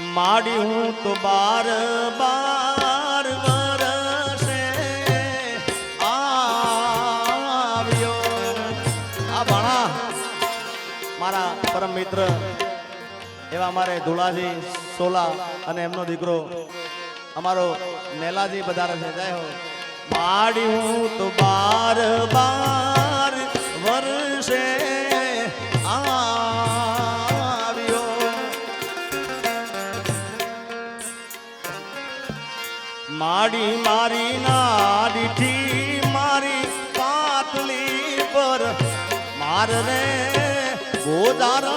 માડી હું તો બાર બાર વરસે આવ્યો. આ ભણા મારા પરમ મિત્ર, એવા મારે ધુળાજી, સોલા અને એમનો દીકરો, અમારો નેલાજી બધા છે. જય હો. માડી હું તો બાર બાર વર્ષે આવ્યો. માડી મારી નાડીથી મારી પાતલી પર માર રે ગોદારણમાં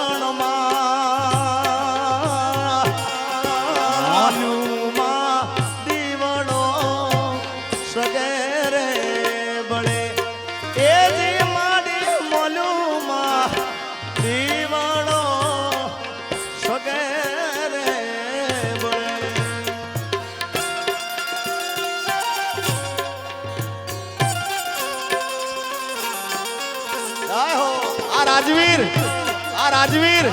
રાજવીર. આ રાજવીર.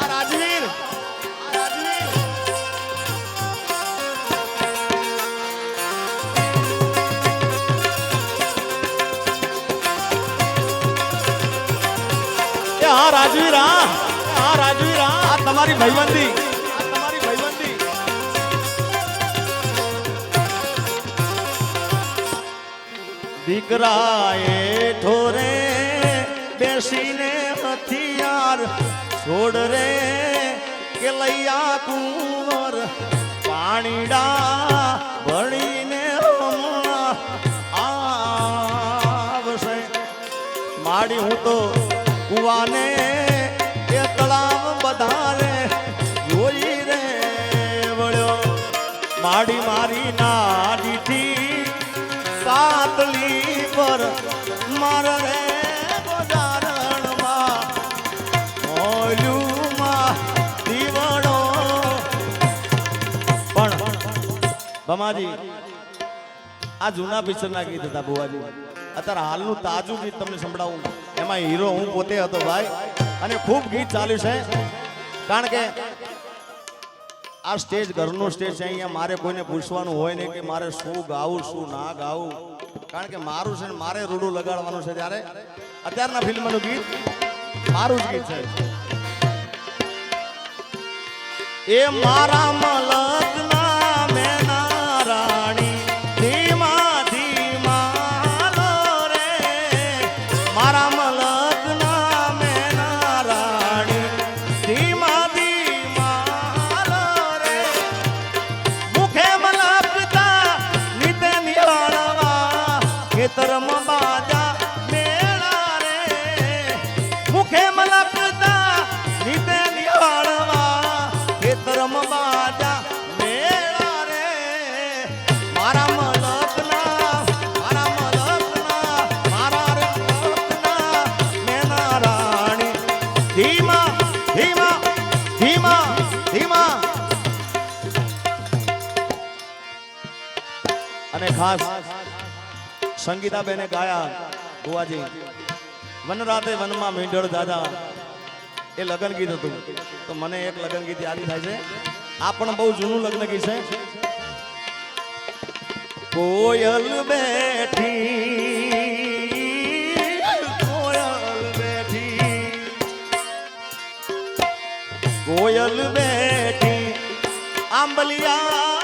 આ રાજવીર. હા રાજવીર, હા. હા, રાજવીર, હા. તમારી ભાઈબંધી. દીકરાએ ઠોરે બેસીને છોડ રે કે લૈયા કુંવર, પાણીડા ભણીને આવશે. માડી હું તો કુવાને એ તળાવ બધારે જોઈ રે વળ્યો. માડી મારી નાડીથી કાતલી પર ભમાજી આ જૂના પિક્ચરના ગીત હતા બુવાજી. અત્યારે હાલનું તાજું ગીત તમને સંભળાવું. એમાં હીરો હું પોતે હતો ભાઈ. અને ખૂબ ગીત ચાલ્યું છે. કારણ કે આ સ્ટેજ, ઘરનો સ્ટેજ છે, અહીંયા મારે કોઈને પૂછવાનું હોય નહીં કે મારે શું ગાવું, શું ના ગાવું. કારણ કે મારું છે ને, મારે રૂડું લગાડવાનું છે ત્યારે. અત્યારના ફિલ્મનું ગીત મારું જ ગીત છે. એ મારા મલકના અને ખાસ સંગીતાબેને ગાયા બુવાજી વનરાતે વનમાં મીંઢળ દાદા એ લગ્ન ગીત હતું. તો મને એક લગ્ન ગીત યાદ થાય છે. આ પણ બહુ જૂનું લગ્ન ગીત છે. કોયલ બેઠી કોયલ બેઠી કોયલ બેઠી આંબલિયાની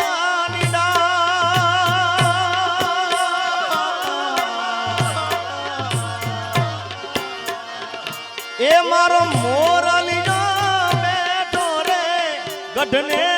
એ મારો મોરલીનો બેઠો રે. ગઢને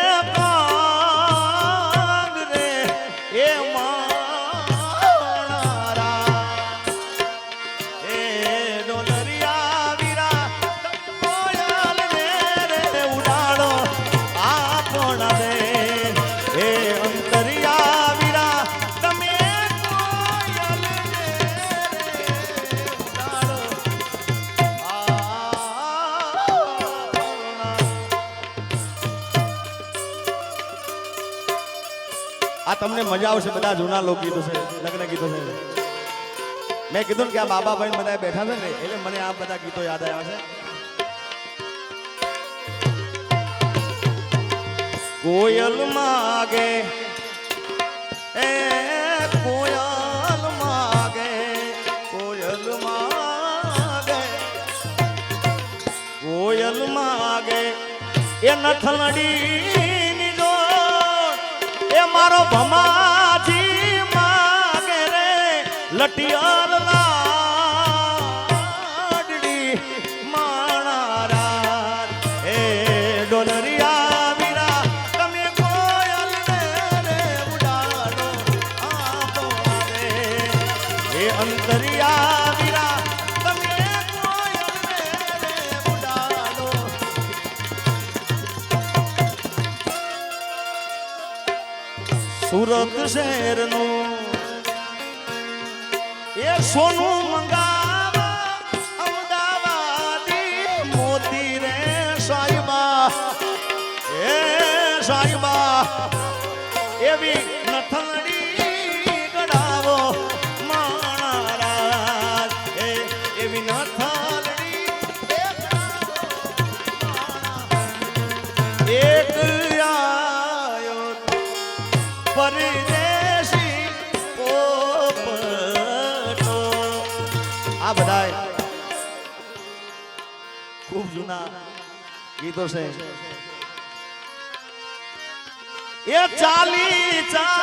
આ તમને મજા આવશે, બધા જૂના લોકગીતો છે, લગ્ન ગીતો છે. મેં કીધું કે આ બાબાભાઈ બધા બેઠા છે ને, એટલે મને આ બધા ગીતો યાદ આવ્યા છે. કોયલ માગે, એ કોયલ માગે કોયલ માગે કોયલ માગે, એ નથલડી મારો ભમાજી માગે રે લટિયાર સુરત શહેરનું એ સોનું મંગાવા અમદાવાદી મોતી રે સાહેબા. એ સાહેબા એવી ગીતો છે. એ ચાલી ચાલીને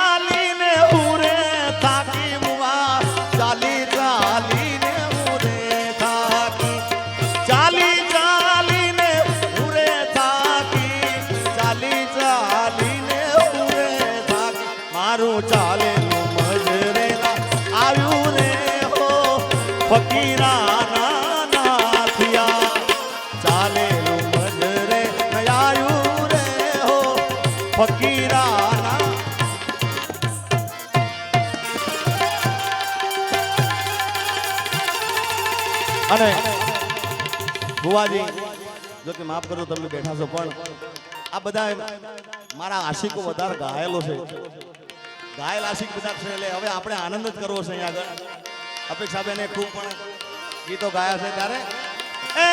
અને ભુવાજી જો કે માફ કરો તમે બેઠા છો પણ આ બધા મારા આશિકો વધારે ઘાયલો છે. ઘાયલ આશિક બધા છે એટલે હવે આપણે આનંદ જ કરવો છે અહીંયા આગળ. અપેક્ષાબેને ખૂબ પણ ગીતો ગાયા છે ત્યારે. એ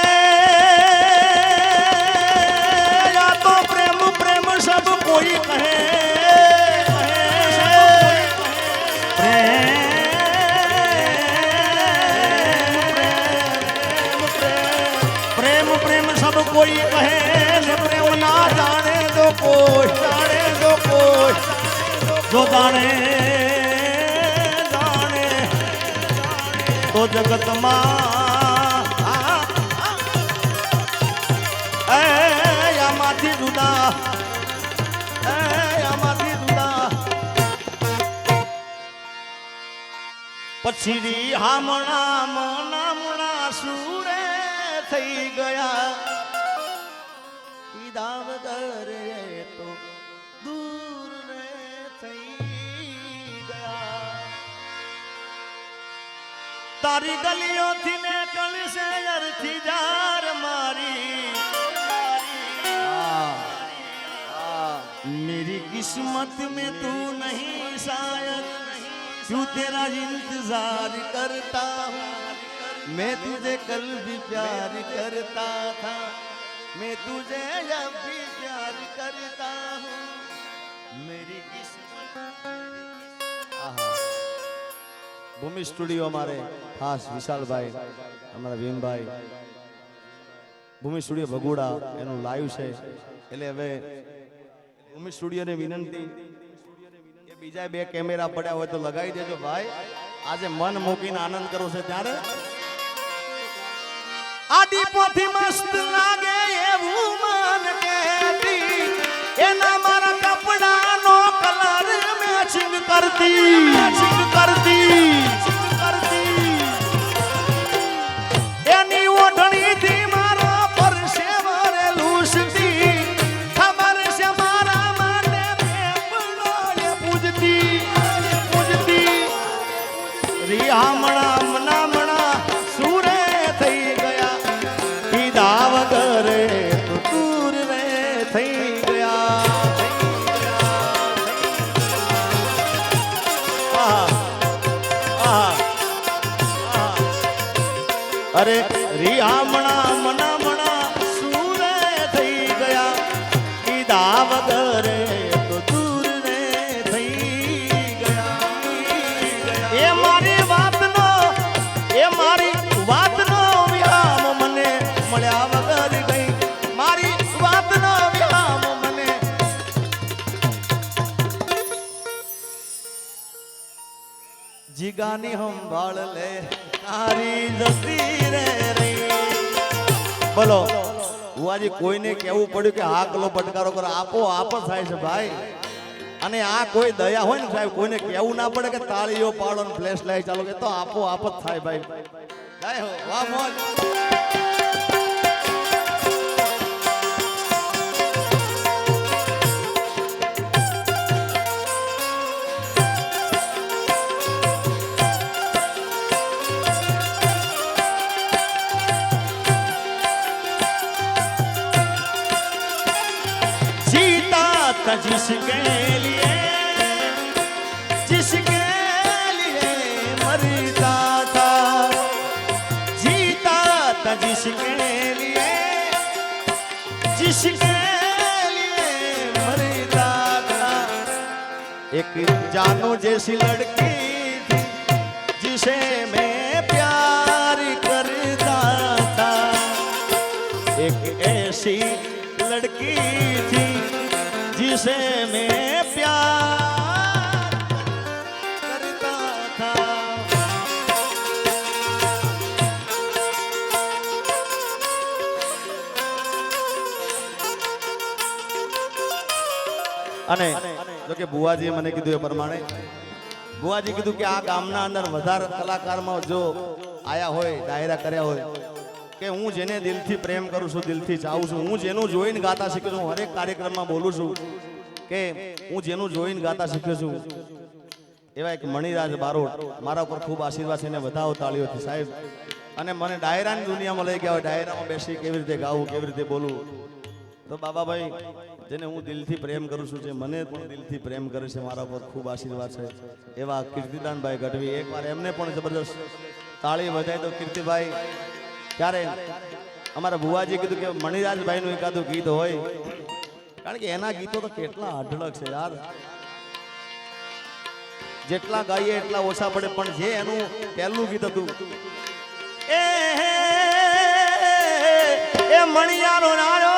તો પ્રેમ પ્રેમ સબ કોઈ કહે. કોઈ કહે પ્રેમ ના જાણે તો કોઈ જાણે તો કોઈ. જો જાણે જાણે, તો જગતમાં આમાંથી જુદા આમાંથી જુદા પછી રી તારી ગલીઓથી ને કળશે અરથી જાર મારી मेरी किस्मत में तू नहीं शायद क्यों तेरा इंतजार करता हूँ मैं तुझे कल भी प्यार करता था मैं तुझे अब भी प्यार करता हूँ मेरी किस्मत આહા. ભૂમિ સ્ટુડિયો અમારે ખાસ વિશાલભાઈ, અમારા ભીમભાઈ. ભૂમિ સ્ટુડિયો ભગોડા એનું લાઈવ છે. એટલે હવે ભૂમિ સ્ટુડિયોને વિનંતી, કે બીજા બે કેમેરા પડ્યા હોય તો લગાવી દેજો ભાઈ. આજે મન મૂકીને આનંદ કરવો છે ત્યારે. આડી પોથી મસ્ત લાગે એવું મન કહેતી એના करती सिंह करती જીગાની સંભાળ લે, તારી જતી રે બોલો આજે કોઈને કેવું પડ્યું કે આ કલો પટકારો કરો, આપો, આપ થાય છે ભાઈ. અને આ કોઈ દયા હોય ને સાહેબ, કોઈને કેવું ના પડે કે તાળીઓ પાડો ને ફ્લેશ લાઈટ ચાલો કે તો આપો, આપ જ થાય ભાઈ. હો, વાહ, મોજ. जिसके लिए जिसके लिए मरता था, जीता था जिसके लिए जिसके लिए मरता था। एक जानो जैसी लड़की थी, जिसे मैं प्यार जिसे मैं प्यार करता था અને જો કે બુવાજીએ મને કીધું એ પ્રમાણે બુવાજી કીધું કે આ ગામના અંદર વધારે કલાકારમાં જો આયા હોય ડાયરા કર્યા હોય કે હું જેને દિલથી પ્રેમ કરું છું દિલથી ચાહું છું હું જેનું જોઈને ગાતા શીખ્યો છું હરેક કાર્યક્રમમાં બોલું છું કે હું જેનું જોઈને ગાતા શીખ્યો છું, એવા એક મણિરાજ બારોટ મારા ઉપર ખૂબ આશીર્વાદ છે એને વધાવો તાળીઓથી સાહેબ, અને મને ડાયરાની દુનિયામાં લઈ ગયા ડાયરામાં બેસી કેવી રીતે ગાવું, કેવી રીતે બોલવું? તો બાબાભાઈ, જેને હું દિલથી પ્રેમ કરું છું, જે મને પણ દિલથી પ્રેમ કરે છે, મારા પર ખૂબ આશીર્વાદ છે. એવા કીર્તિદાનભાઈ ગઢવી, એકવાર એમને પણ જબરદસ્ત તાળી વધાય તો કીર્તિભાઈ ત્યારે અમારા ભુવાજી કીધું કે મણિરાજભાઈનું એકાદું ગીત હોય કારણ કે એના ગીતો તો કેટલા અઢળક છે યાર જેટલા ગાઈએ એટલા ઓછા પડે પણ જે એનું પહેલું ગીત હતું એ મણિયારો નારો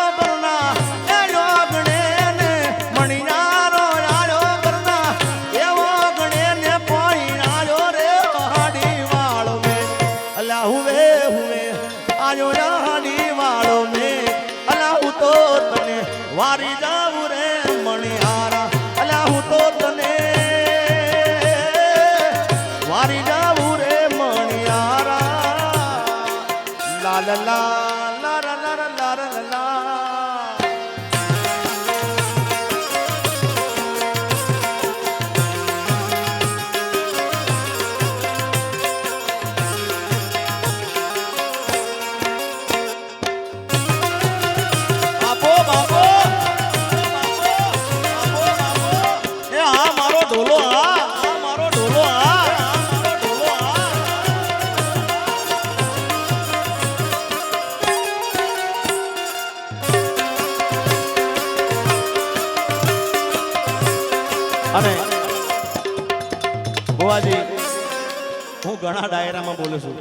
ઘણા ડાયરામાં બોલું છું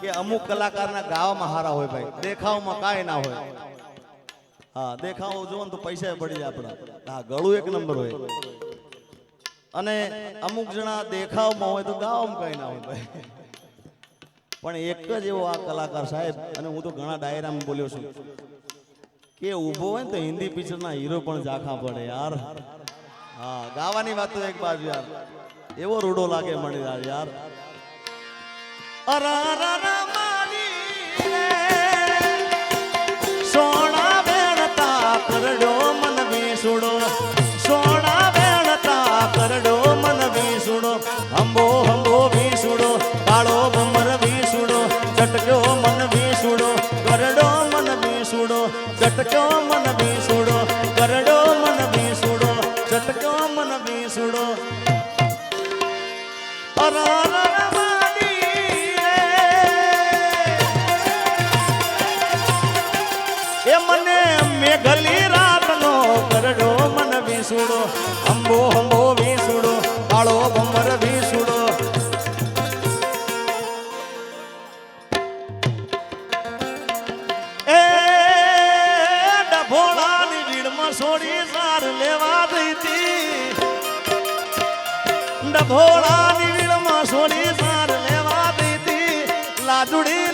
કે અમુક કલાકારના ગાવામાં હારા હોય ભાઈ, દેખાવમાં કાંઈ ના હોય. હા દેખાવ જોવો ને તો પૈસા પડી જાય આપણા. હા, ગળું એક નંબર હોય. અને અમુક જણા દેખાવમાં હોય તો ગાવામાં કાંઈ ના હોય ભાઈ. પણ એક જ એવો આ કલાકાર સાહેબ, અને હું તો ઘણા ડાયરામાં બોલ્યો છું કે ઊભો હોય ને તો હિન્દી પિક્ચરના હીરો પણ ઝાંખા પડે યાર. હા, ગાવાની વાત તો એક બાજુ યાર. એવો રૂડો લાગે મણિલાલ યાર. ચટક્યો મન વિસુડો કરડો મન વિસુડો ચટક્યો મન વિસુડો કરડો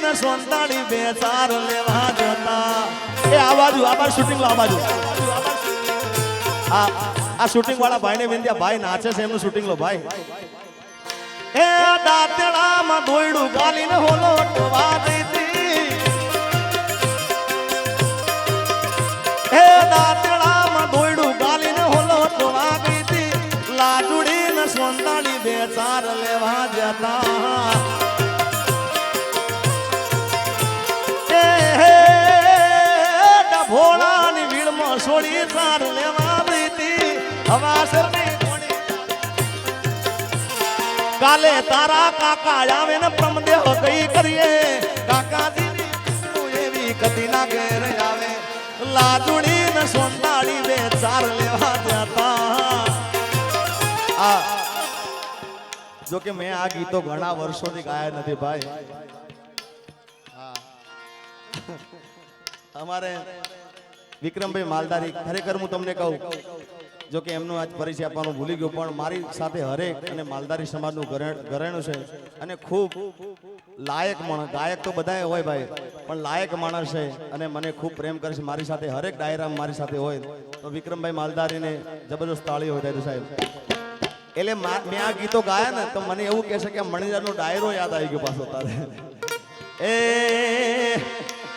ને સોંતાડી બે ચાર લેવા જતા. એ આ બાજુ શૂટિંગ આ બાજુ. આ શૂટિંગ વાળા ભાઈને વિંધ્યા ભાઈ નાચે છે, એમનું શૂટિંગ લો, ભાઈ. એ દાંતેડામાં દોયડું ગાલીને હોલો ટોવા દીધી એ દાંતેડામાં દોયડું ગાલીને હોલો ટવા દીધી લાજુડીને સોંતાડી બે ચાર લેવા જતા. ડભોળાની વીણમાં લેવા હવાસરની કાલે તારા કાકા આવે ને પ્રમદેવ કઈ કરીએ. કાકાજીની એવી કદી ના ઘેર આવે. લાદુડી ને સોનાળી બે ચાર લેવા જતા આ, જો કે મેં આ ગીતો ઘણા વર્ષોથી ગાયા નથી ભાઈ. અમારે વિક્રમભાઈ માલદારી ખરેખર હું તમને કહું, જો કે એમનો આજ પરિચય આપવાનું ભૂલી ગયો, પણ મારી સાથે હરેક અને માલધારી સમાજનું ઘરે- ઘરેણું છે. અને ખૂબ લાયક માણસ, ગાયક તો બધાએ હોય ભાઈ, પણ લાયક માણસ છે અને મને ખૂબ પ્રેમ કરે છે. મારી સાથે હરેક ડાયરામ મારી સાથે હોય. તો વિક્રમભાઈ માલધારીને જબરદસ્ત તાળી હોય દાદુ સાહેબ. એટલે મેં આ ગીતો ગાયા ને, તો મને એવું કહે છે કે મણિદારનો ડાયરો યાદ આવી ગયો પાછો તારે. એ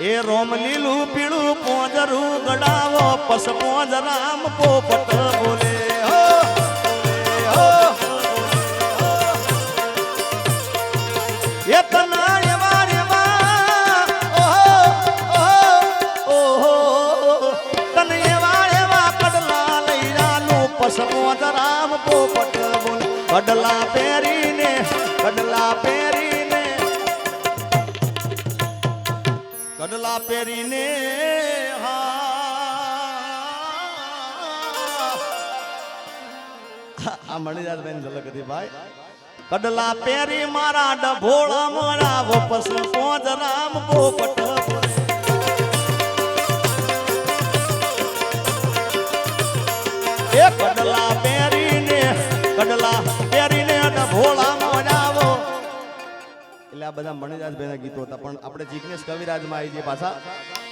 એ રોમ લીલું પીળું પોંજરું ગડાવો પસ પોંજ રામ પોપટ બોલે કડલા મણિદાસભાઈ ઝલક હતી ભાઈ. કડલા પેરી મારા ડભોળા મોરા વપસ પોજ રામ પોપટ. એ કડલા પહેરીને કડલા પહેરીને ડભોળા મોરાવો એટલે આ બધા મણિદાસભાઈના ગીતો હતા, પણ આપણે જીગ્નેશ કવિરાજમાં આવી જઈએ પાછા.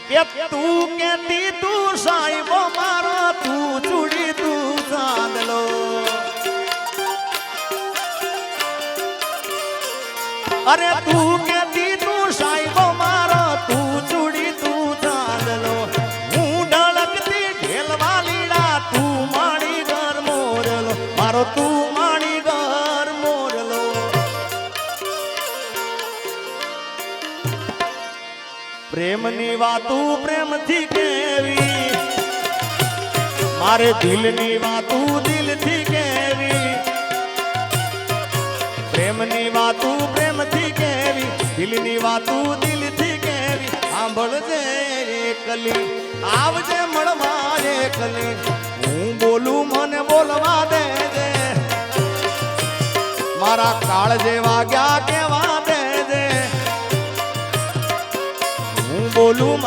કે તું કેતી તું સાહેબો મારો, તું ચૂડી તું ચાંદલો અરે તું કે તું સાહેબો મારો, તું ચૂડી, તું ચાંદલો. હું ઢળકતી ઢેલવા લીડા તું માણી ઘર મોરલો. મારો તું માણી પ્રેમની વાતું પ્રેમથી કેવી? મારે દિલની વાતું દિલથી કેવી? પ્રેમની વાતું દિલની વાતું દિલથી કેવી? સાંભળજે એકલી આવજે મળવા એકલી હું બોલું, મને બોલવા દે દે મારા કાળ જેવા ગયા કેવા દેજે. હું બોલું